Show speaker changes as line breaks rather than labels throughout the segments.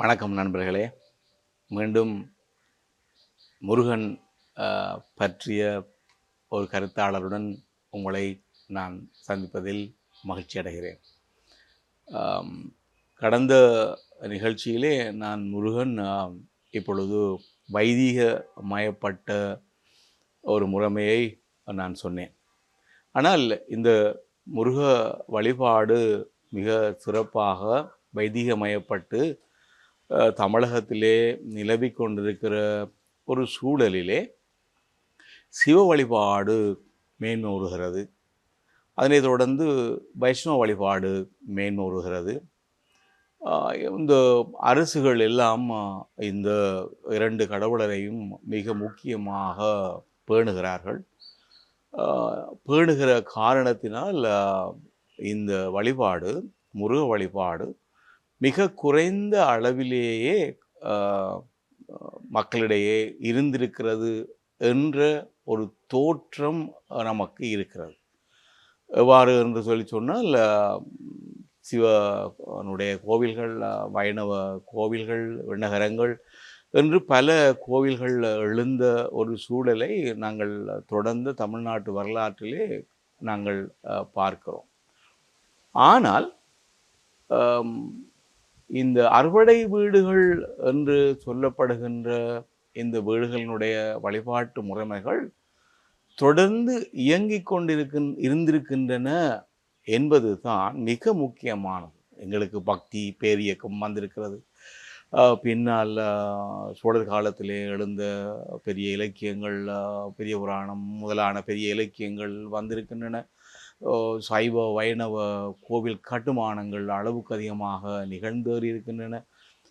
வணக்கம் நண்பர்களே. மீண்டும் முருகன் பற்றிய ஒரு கருத்தாளருடன் உங்களை நான் சந்திப்பதில் மகிழ்ச்சி அடைகிறேன். கடந்த நிகழ்ச்சியிலே நான் முருகன் இப்பொழுது இப்பொழுது வைதீகமயப்பட்ட ஒரு முறைமையை நான் சொன்னேன். ஆனால் இந்த முருக வழிபாடு மிக சிறப்பாக வைதிகமயப்பட்டு தமிழகத்திலே நிலவிக் கொண்டிருக்கிற ஒரு சூழலிலே சிவ வழிபாடு மேன்மோறுகிறது அதனைத் தொடர்ந்து வைஷ்ணவ வழிபாடு மேன்மோறுகிறது இந்த அரசுகள் எல்லாம் இந்த இரண்டு கடவுளரையும் மிக முக்கியமாக பேணுகிறார்கள். பேணுகிற காரணத்தினால் இந்த வழிபாடு முருக வழிபாடு மிக குறைந்த அளவிலேயே மக்களிடையே இருந்திருக்கிறது என்ற ஒரு தோற்றம் நமக்கு இருக்கிறது. எவ்வாறு என்று சொல்லி சொன்னால் சிவனுடைய கோவில்கள் வைணவ கோவில்கள் விண்ணகரங்கள் என்று பல கோவில்கள் எழுந்த ஒரு சூழலை நாங்கள் தொடர்ந்து தமிழ்நாட்டு வரலாற்றிலே நாங்கள் பார்க்கிறோம். ஆனால் இந்த அறுவடை வீடுகள் என்று சொல்லப்படுகின்ற இந்த வீடுகளினுடைய வழிபாட்டு முறைமைகள் தொடர்ந்து இயங்கிக் கொண்டிருக்கின் இருந்திருக்கின்றன என்பது தான் மிக முக்கியமானது. எங்களுக்கு பக்தி பேரியக்கம் வந்திருக்கிறது. பின்னால் சோழர் காலத்திலே எழுந்த பெரிய இலக்கியங்கள் பெரிய புராணம் முதலான பெரிய இலக்கியங்கள் வந்திருக்கின்றன. சைவ வைணவ கோவில் கட்டுமானங்கள் அளவுக்கு அதிகமாக நிகழ்ந்தேறி இருக்கின்றன.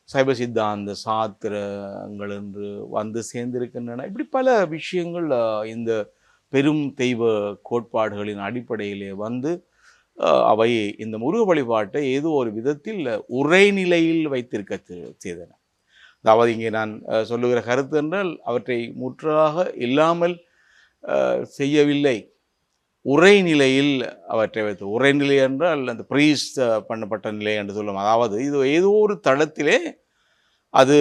சைவ சித்தாந்த சாத்திரங்கள் என்று வந்து சேர்ந்திருக்கின்றன. இப்படி பல விஷயங்கள் இந்த பெரும் தெய்வ கோட்பாடுகளின் அடிப்படையிலே வந்து அவை இந்த முருக வழிபாட்டை ஏதோ ஒரு விதத்தில் உரைநிலையில் வைத்திருக்க செ- செய்தன. அதாவது இங்கே நான் சொல்லுகிற கருத்து என்றால் அவற்றை முற்றாக இல்லாமல் செய்யவில்லை. உரைநிலையில் அவற்றை வைத்து உரைநிலை என்றால் அந்த ப்ரீஸ் பண்ணப்பட்ட நிலை என்று சொல்லும். அதாவது இது ஏதோ ஒரு தளத்திலே அது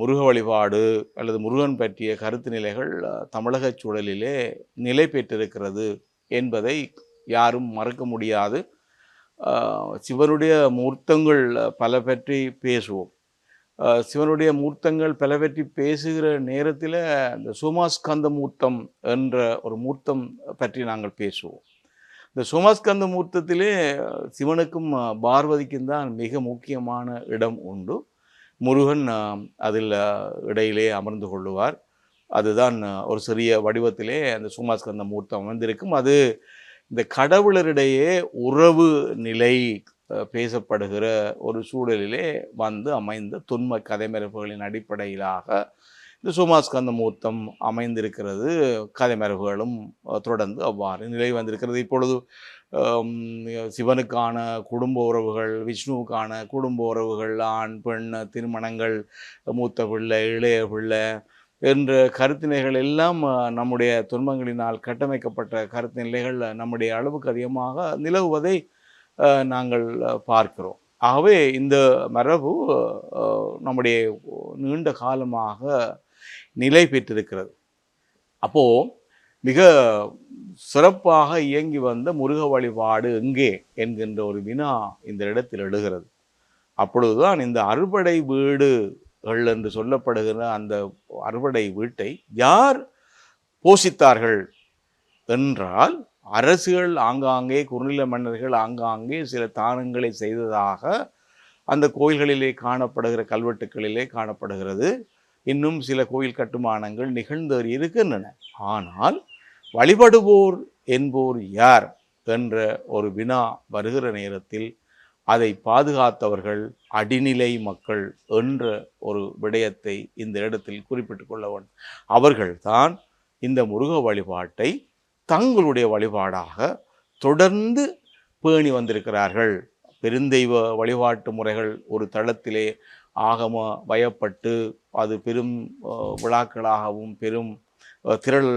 முருக வழிபாடு அல்லது முருகன் பற்றிய கருத்து நிலைகள் தமிழக தமிழகச் சூழலிலே நிலை பெற்றிருக்கிறது என்பதை யாரும் மறக்க முடியாது. சிவனுடைய மூர்த்தங்கள் பல பற்றி பேசுவோம். சிவனுடைய மூர்த்தங்கள் பலவற்றி பேசுகிற நேரத்தில் இந்த சோமாஸ்கந்த மூர்த்தம் என்ற ஒரு மூர்த்தம் பற்றி நாங்கள் பேசுவோம். இந்த சோமாஸ்கந்த மூர்த்தத்திலே சிவனுக்கும் பார்வதிக்கும் தான் மிக முக்கியமான இடம் உண்டு. முருகன் அதில் இடையிலே அமர்ந்து கொள்ளுவார். அதுதான் ஒரு சிறிய வடிவத்திலே அந்த சோமாஸ்கந்த மூர்த்தம் அமைந்திருக்கும். அது இந்த கடவுளரிடையே உறவு நிலை பேசப்படுகிற ஒரு சூழலிலே வந்து அமைந்த தொன்ம கதைமரபுகளின் அடிப்படையிலாக இந்த சோமாஸ்கந்த மூர்த்தம் அமைந்திருக்கிறது. கதைமரபுகளும் தொடர்ந்து அவ்வாறு நிலை வந்திருக்கிறது. இப்பொழுது சிவனுக்கான குடும்ப உறவுகள் விஷ்ணுவுக்கான குடும்ப உறவுகள் ஆண் பெண் திருமணங்கள் மூத்த பிள்ளை இளைய பிள்ளை என்ற கருத்தினைகள் எல்லாம் நம்முடைய துன்பங்களினால் கட்டமைக்கப்பட்ட கருத்து நிலைகள் நம்முடைய அளவுக்கு அதிகமாக நிலவுவதை நாங்கள் பார்க்கிறோம். ஆகவே இந்த மரபு நம்முடைய நீண்ட காலமாக நிலை பெற்றிருக்கிறது. அப்போது மிக சிறப்பாக இயங்கி வந்த முருக வழிபாடு எங்கே என்கின்ற ஒரு வினா இந்த இடத்தில் எழுகிறது. அப்பொழுதுதான் இந்த அறுபடை வீடுகள் என்று சொல்லப்படுகிற அந்த அறுபடை வீட்டை யார் போஷித்தார்கள்? என்றால் அரசுகள் ஆங்காங்கே குறுநில மன்னர்கள் ஆங்காங்கே சில தானங்களை செய்ததாக அந்த கோயில்களிலே காணப்படுகிற கல்வெட்டுக்களிலே காணப்படுகிறது. இன்னும் சில கோயில் கட்டுமானங்கள் நிகழ்ந்து இருக்கின்றன. ஆனால் வழிபடுவோர் என்போர் யார் என்ற ஒரு வினா வருகிற நேரத்தில் அதை பாதுகாத்தவர்கள் அடிநிலை மக்கள் என்ற ஒரு விடயத்தை இந்த இடத்தில் குறிப்பிட்டு கொள்ள வேண்டும். அவர்கள்தான் இந்த முருக வழிபாட்டை தங்களுடைய வழிபாடாக தொடர்ந்து பேணி வந்திருக்கிறார்கள். பெருந்தெய்வ வழிபாட்டு முறைகள் ஒரு தளத்திலே ஆகம வயப்பட்டு அது பெரும் விழாக்களாகவும் பெரும் திரள்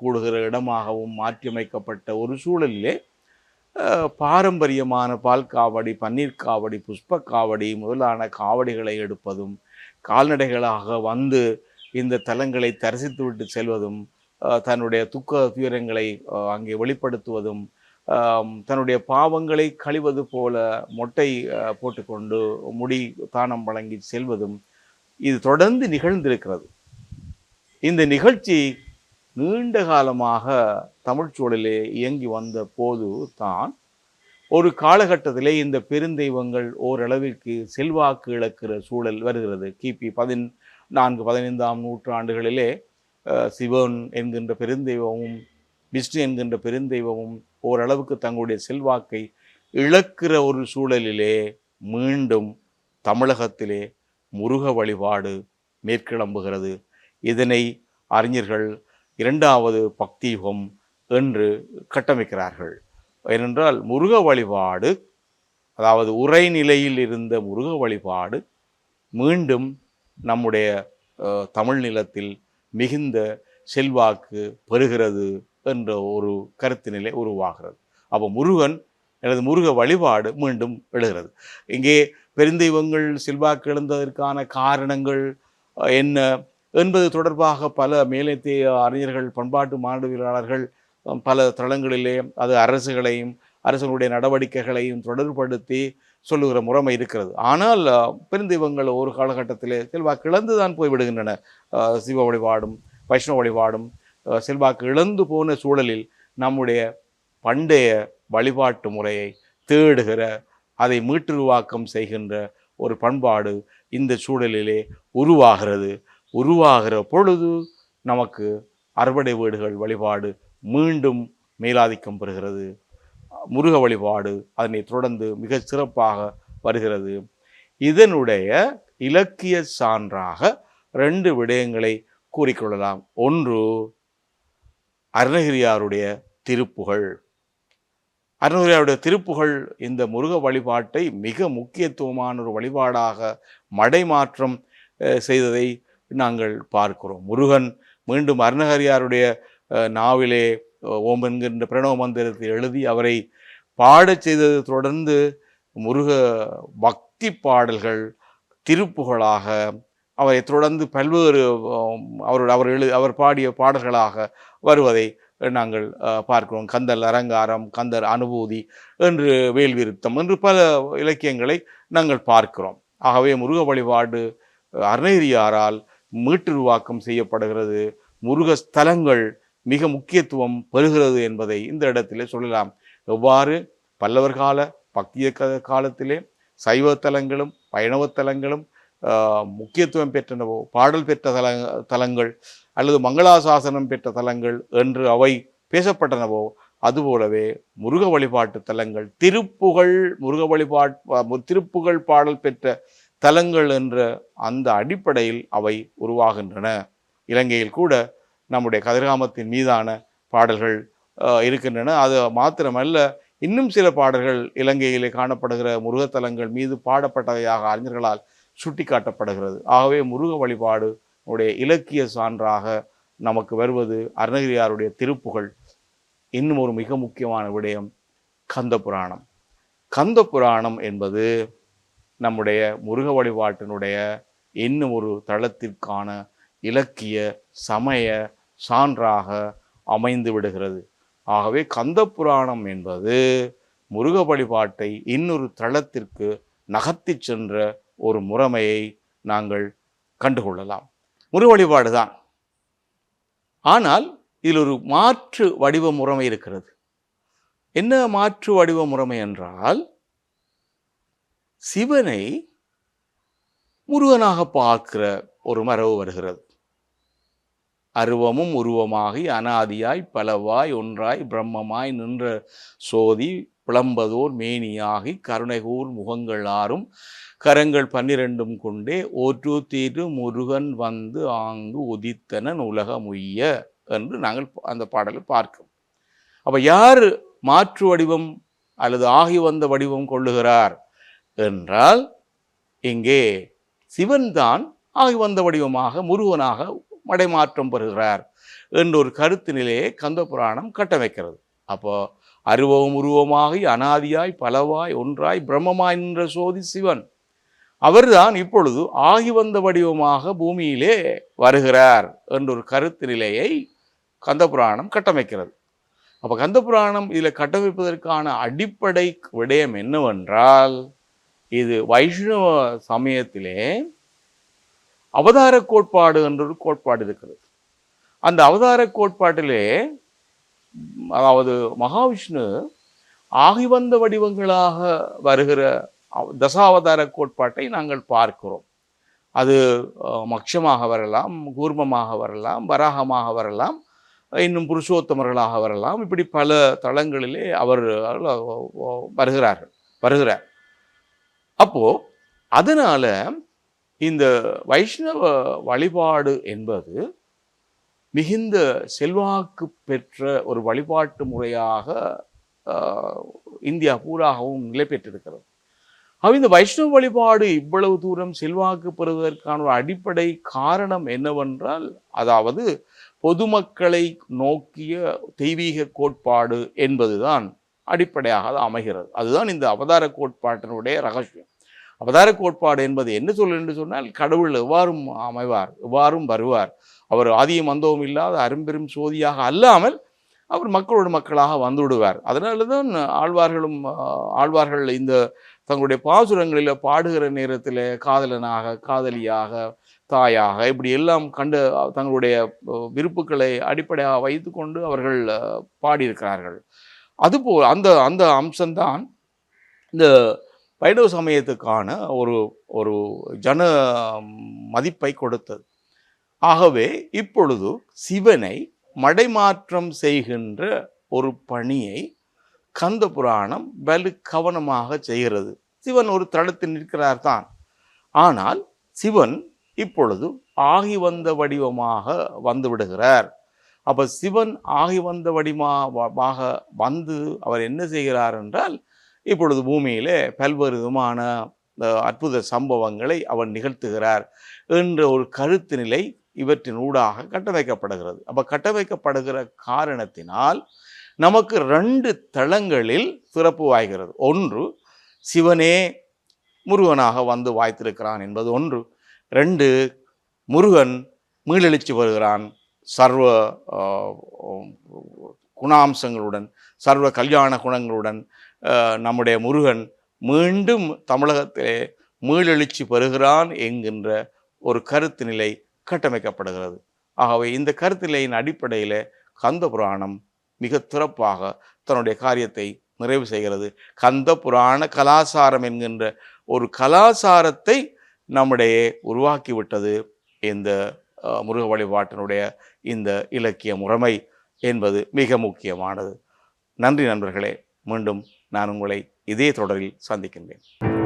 கூடுகிற இடமாகவும் மாற்றியமைக்கப்பட்ட ஒரு சூழலிலே பாரம்பரியமான பால் காவடி பன்னீர் காவடி புஷ்ப காவடி முதலான காவடிகளை எடுப்பதும் கால்நடைகளாக வந்து இந்த தலங்களை தரிசித்துவிட்டு செல்வதும் தன்னுடைய துக்க துயரங்களை அங்கே வெளிப்படுத்துவதும் தன்னுடைய பாவங்களை கழிவது போல மொட்டை போட்டுக்கொண்டு முடி தானம் வழங்கி செல்வதும் இது தொடர்ந்து நிகழ்ந்திருக்கிறது. இந்த நிகழ்ச்சி நீண்ட காலமாக தமிழ்ச்சூழலே இயங்கி வந்த போது தான் ஒரு காலகட்டத்திலே இந்த பெருந்தெய்வங்கள் ஓரளவிற்கு செல்வாக்கு இழக்கிற சூழல் வருகிறது. கிபி பதின் நான்கு பதினைந்தாம் நூற்றாண்டுகளிலே சிவன் என்கின்ற பெருந்தெய்வமும் விஷ்ணு என்கின்ற பெருந்தெய்வமும் ஓரளவுக்கு தங்களுடைய செல்வாக்கை இழக்கிற ஒரு சூழலிலே மீண்டும் தமிழகத்திலே முருக வழிபாடு மேற்கிளம்புகிறது. இதனை அறிஞர்கள் இரண்டாவது பக்தியுகம் என்று கட்டமைக்கிறார்கள். ஏனென்றால் முருக வழிபாடு அதாவது உரைநிலையில் இருந்த முருக வழிபாடு மீண்டும் நம்முடைய தமிழ் நிலத்தில் மிகுந்த செல்வாக்கு பெறுகிறது என்ற ஒரு கருத்து நிலை உருவாகிறது. அப்போ முருகன் எனது முருக வழிபாடு மீண்டும் எழுகிறது. இங்கே பெருந்தெய்வங்கள் செல்வாக்கு எழுந்ததற்கான காரணங்கள் என்ன என்பது தொடர்பாக பல மேலத்திய அறிஞர்கள் பண்பாட்டு மாணவியலாளர்கள் பல தளங்களிலே அது அரசுகளையும் அரசுகளுடைய நடவடிக்கைகளையும் தொடர்படுத்தி சொல்லுகிற முறைமை இருக்கிறது. ஆனால் பெருந்தெய்வங்கள் ஒரு காலகட்டத்திலே செல்வாக்கு இழந்து தான் போய்விடுகின்றன சிவ வழிபாடும் வைஷ்ணவ வழிபாடும் செல்வாக்கு இழந்து போன சூழலில் நம்முடைய பண்டைய வழிபாட்டு முறையை தேடுகிற அதை மீட்டுருவாக்கம் செய்கின்ற ஒரு பண்பாடு இந்த சூழலிலே உருவாகிறது. உருவாகிற பொழுது நமக்கு அறுவடை வீடுகள் வழிபாடு மீண்டும் மேலாதிக்கம் பெறுகிறது. முருக வழிபாடு அதனை தொடர்ந்து மிக சிறப்பாக வருகிறது. இதனுடைய இலக்கிய சான்றாக ரெண்டு விடயங்களை கூறிக்கொள்ளலாம். ஒன்று அருணகிரியாருடைய திருப்புகழ். அருணகிரியாருடைய திருப்புகழ் இந்த முருக வழிபாட்டை மிக முக்கியத்துவமான ஒரு வழிபாடாக மடைமாற்றம் செய்ததை நாங்கள் பார்க்கிறோம். முருகன் மீண்டும் அருணகிரியாருடைய அஹ், நாவிலே ஓம் என்கின்ற பிரணவ மந்திரத்தை எழுதி அவரை பாடச் செய்தது தொடர்ந்து முருக பக்தி பாடல்கள் திருப்புகளாக அவரை தொடர்ந்து பல்வேறு அவர் அவர் எழு அவர் பாடிய பாடல்களாக வருவதை நாங்கள் பார்க்கிறோம். கந்தர் அலங்காரம் கந்தர் அனுபூதி என்று வேல்விருத்தம் என்று பல இலக்கியங்களை நாங்கள் பார்க்கிறோம். ஆகவே முருக வழிபாடு அருணகிரியாரால் மீட்டுருவாக்கம் செய்யப்படுகிறது. முருக ஸ்தலங்கள் மிக முக்கியத்துவம் பெறுகிறது என்பதை இந்த இடத்திலே சொல்லலாம். எவ்வாறு பல்லவர் கால பக்திய காலத்திலே சைவ தலங்களும் வைணவ தலங்களும் முக்கியத்துவம் பெற்றனவோ பாடல் பெற்ற தல தலங்கள் அல்லது மங்களாசாசனம் பெற்ற தலங்கள் என்று அவை பேசப்பட்டனவோ அதுபோலவே முருக வழிபாட்டு தலங்கள் திருப்புகழ் முருக வழிபாட் திருப்புகழ் பாடல் பெற்ற தலங்கள் என்ற அந்த அடிப்படையில் அவை உருவாகின்றன. இலங்கையில் கூட நம்முடைய கதிர்காமத்தின் மீதான பாடல்கள் இருக்கின்றன. அது மாத்திரமல்ல இன்னும் சில பாடல்கள் இலங்கையிலே காணப்படுகிற முருகத்தலங்கள் மீது பாடப்பட்டவையாக அறிஞர்களால் சுட்டிக்காட்டப்படுகிறது. ஆகவே முருக வழிபாடு உடைய இலக்கிய சான்றாக நமக்கு வருவது அருணகிரியாருடைய திருப்புகள் இன்னும் ஒரு மிக முக்கியமான விடயம் கந்த புராணம் கந்த புராணம் என்பது நம்முடைய முருக வழிபாட்டினுடைய இன்னும் ஒரு தளத்திற்கான இலக்கிய சமய சான்றாக அமைந்து விடுகிறது. ஆகவே கந்த புராணம் என்பது முருக வழிபாட்டை இன்னொரு தளத்திற்கு நகர்த்திச் சென்ற ஒரு முறைமையை நாங்கள் கண்டுகொள்ளலாம். முருக வழிபாடு தான். ஆனால் இதில் ஒரு மாற்று வடிவ முறைமை இருக்கிறது. என்ன மாற்று வடிவ முறைமை என்றால் சிவனை முருகனாக பார்க்கிற ஒரு மரபு வருகிறது. அருவமும் உருவமாகி அனாதியாய் பலவாய் ஒன்றாய் பிரம்மமாய் நின்ற சோதி புலம்பதோர் மேனியாகி கருணைகூர் முகங்கள் ஆறும் கரங்கள் பன்னிரண்டும் கொண்டே ஓற்று தீரு முருகன் வந்து ஆங்கு உதித்தனன் உலகமுய்ய என்று நாங்கள் அந்த பாடலை பார்க்கும் அப்போ யார் மாற்று வடிவம் அல்லது ஆகி வந்த வடிவம் கொள்ளுகிறார் என்றால் இங்கே சிவன் தான் ஆகி வந்த வடிவமாக முருகனாக மடைமாற்றம் பெறுகிறார் என்ற ஒரு நிலையை கந்த புராணம் கட்டமைக்கிறது. அப்போ அருவம் உருவமாகி அனாதியாய் பலவாய் ஒன்றாய் பிரம்மமாய் நின்ற சோதி சிவன். அவர்தான் இப்பொழுது ஆகி வந்த வடிவமாக பூமியிலே வருகிறார் என்ற ஒரு கருத்து நிலையை கந்தபுராணம் கட்டமைக்கிறது. அப்ப கந்தபுராணம் இதில் கட்டமைப்பதற்கான அடிப்படை விடயம் என்னவென்றால் இது வைஷ்ணவ சமயத்திலே அவதார கோட்பாடு என்ற ஒரு கோட்பாடு இருக்கிறது. அந்த அவதார கோட்பாட்டிலே அதாவது மகாவிஷ்ணு ஆகிவந்த வடிவங்களாக வருகிற தசாவதார கோட்பாட்டை நாங்கள் பார்க்கிறோம். அது மக்ஷமாக வரலாம் கூர்மமாக வரலாம் வராகமாக வரலாம் இன்னும் புருஷோத்தமர்களாக வரலாம் இப்படி பல தளங்களிலே அவர் வருகிறார்கள் வருகிறார். அப்போது அதனால் இந்த வைஷ்ணவ வழிபாடு என்பது மிகுந்த செல்வாக்கு பெற்ற ஒரு வழிபாட்டு முறையாக இந்தியா பூராகவும் நிலை பெற்றிருக்கிறது. அப்ப இந்த வைஷ்ணவ வழிபாடு இவ்வளவு தூரம் செல்வாக்கு பெறுவதற்கான ஒரு அடிப்படை காரணம் என்னவென்றால் அதாவது பொதுமக்களை நோக்கிய தெய்வீக கோட்பாடு என்பதுதான் அடிப்படையாக அமைகிறது. அதுதான் இந்த அவதார கோட்பாட்டினுடைய ரகசியம். அவதார கோட்பாடு என்பது என்ன சொல்ல என்று சொன்னால் கடவுள் எவ்வாறும் அமைவார் எவ்வாறும் வருவார். அவர் ஆதியும் அந்தவும் இல்லாத அரும்பெரும் சோதியாக அல்லாமல் அவர் மக்களோடு மக்களாக வந்து விடுவார் அதனால தான் ஆழ்வார்களும் ஆழ்வார்கள் இந்த தங்களுடைய பாசுரங்களில் பாடுகிற நேரத்தில் காதலனாக காதலியாக தாயாக இப்படி எல்லாம் கண்டு தங்களுடைய விருப்புகளை விருப்புக்களை அடிப்படையாக வைத்துக்கொண்டு அவர்கள் பாடியிருக்கிறார்கள். அதுபோல் அந்த அந்த அம்சம்தான் இந்த வைணவ சமயத்துக்கான ஒரு ஒரு ஜன மதிப்பை கொடுத்தது. ஆகவே இப்பொழுது சிவனை மடைமாற்றம் செய்கின்ற ஒரு பணியை கந்த புராணம் வலு கவனமாக செய்கிறது. சிவன் ஒரு தளத்தில் நிற்கிறார் தான். ஆனால் சிவன் இப்பொழுது ஆகி வந்த வடிவமாக வந்து விடுகிறார். அப்போ சிவன் ஆகி வந்த வடிவமாக வந்து அவர் என்ன செய்கிறார் என்றால் இப்பொழுது பூமியிலே பல்வேறு விதமான அற்புத சம்பவங்களை அவர் நிகழ்த்துகிறார் என்ற ஒரு கருத்து நிலை இவற்றின் ஊடாக கட்டமைக்கப்படுகிறது. அப்போ கட்டமைக்கப்படுகிற காரணத்தினால் நமக்கு ரெண்டு தளங்களில் சிறப்பு வாய்கிறது. ஒன்று சிவனே முருகனாக வந்து வாய்த்திருக்கிறான் என்பது ஒன்று. ரெண்டு முருகன் மீளெழுச்சி வருகிறான் சர்வ குணாம்சங்களுடன் சர்வ கல்யாண குணங்களுடன் நம்முடைய முருகன் மீண்டும் தமிழகத்திலே மீளெழுச்சி பெறுகிறான் என்கின்ற ஒரு கருத்து நிலை கட்டமைக்கப்படுகிறது. ஆகவே இந்த கருத்து நிலையின் அடிப்படையில் கந்த புராணம் மிக சிறப்பாக தன்னுடைய காரியத்தை நிறைவு செய்கிறது. கந்த புராண கலாசாரம் என்கின்ற ஒரு கலாசாரத்தை நம்முடைய உருவாக்கிவிட்டது இந்த முருக வழிபாட்டினுடைய இந்த இலக்கிய முறைமை என்பது மிக முக்கியமானது. நன்றி நண்பர்களே மீண்டும் நான் உங்களை இதே தொடரில் சந்திக்கின்றேன்.